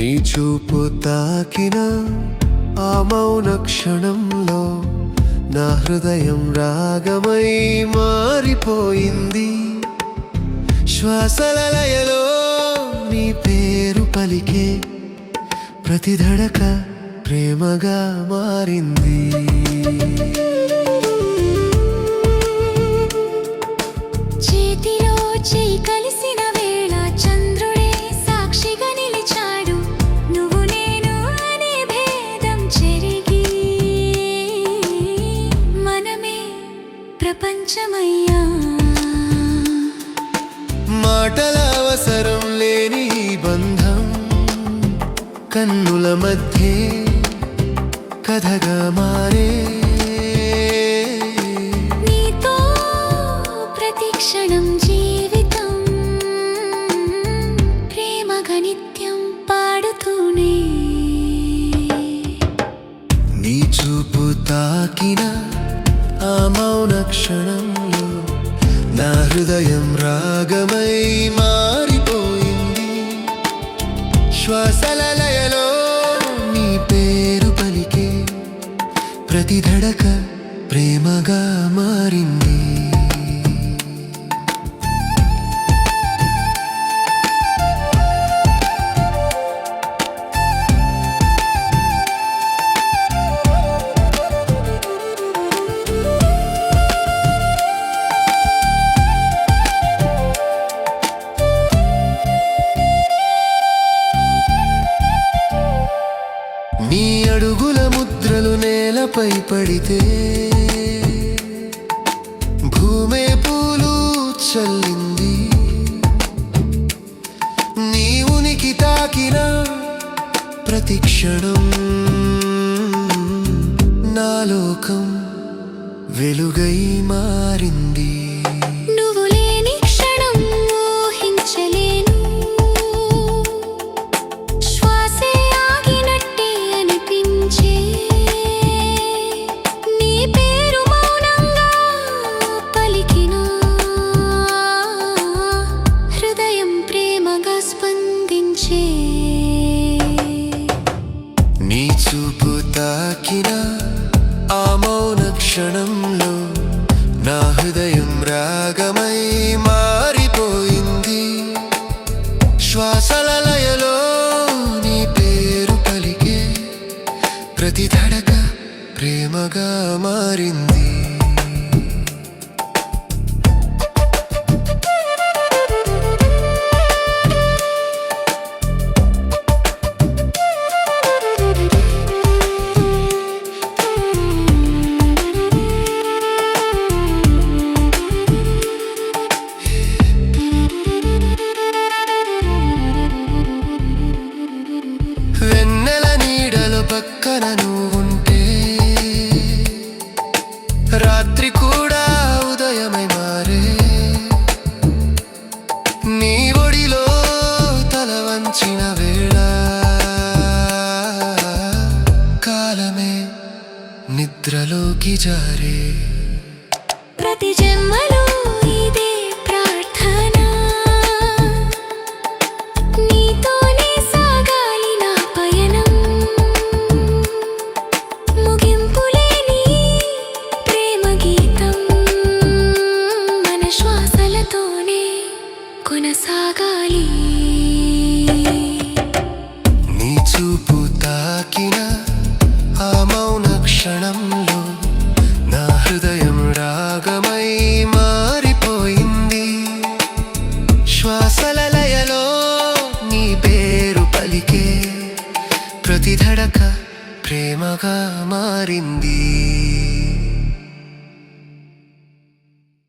నీ చూపు తాకిన ఆ మౌన క్షణంలో నా హృదయం రాగమై మారిపోయింది. శ్వాసల లయలో నీ పేరు పలికే ప్రతి ధడక ప్రేమగా మారింది. చేతిలో చేయి కలిసిన ప్రపంచమయ్యా. మాటల అవసరం లేని బంధం కన్నుల మధ్య కథగా మారే. నీతో ప్రతి క్షణం జీవితం ప్రేమగా నిత్యం పాడుతూనే. నీ చూపు తాకిన మౌన క్షణంలో నా హృదయం రాగమై మారిపోయింది. శ్వాసల లయలో నీ పేరు పలికే ప్రతి ధడక ప్రేమగా మారింది. నేలపై పడితే భూమే పూలు చల్లింది. నీ ఉనికి తాకిన ప్రతిక్షణం నా లోకం వెలుగై మారింది. హృదయం రాగమై మారిపోయింది. శ్వాసల లయలో నీ పేరు పలికే ప్రతి ధడక ప్రేమగా మారింది. కూడా ఉదయమై మారే. నీ ఒడిలో తల వంచిన వేళ. కాలమే నిద్రలోకి జారే. రాగమై మారిపోయింది. శ్వాసల లయలో నీ పేరు పలికే ప్రతిధడక ప్రేమగా మారింది.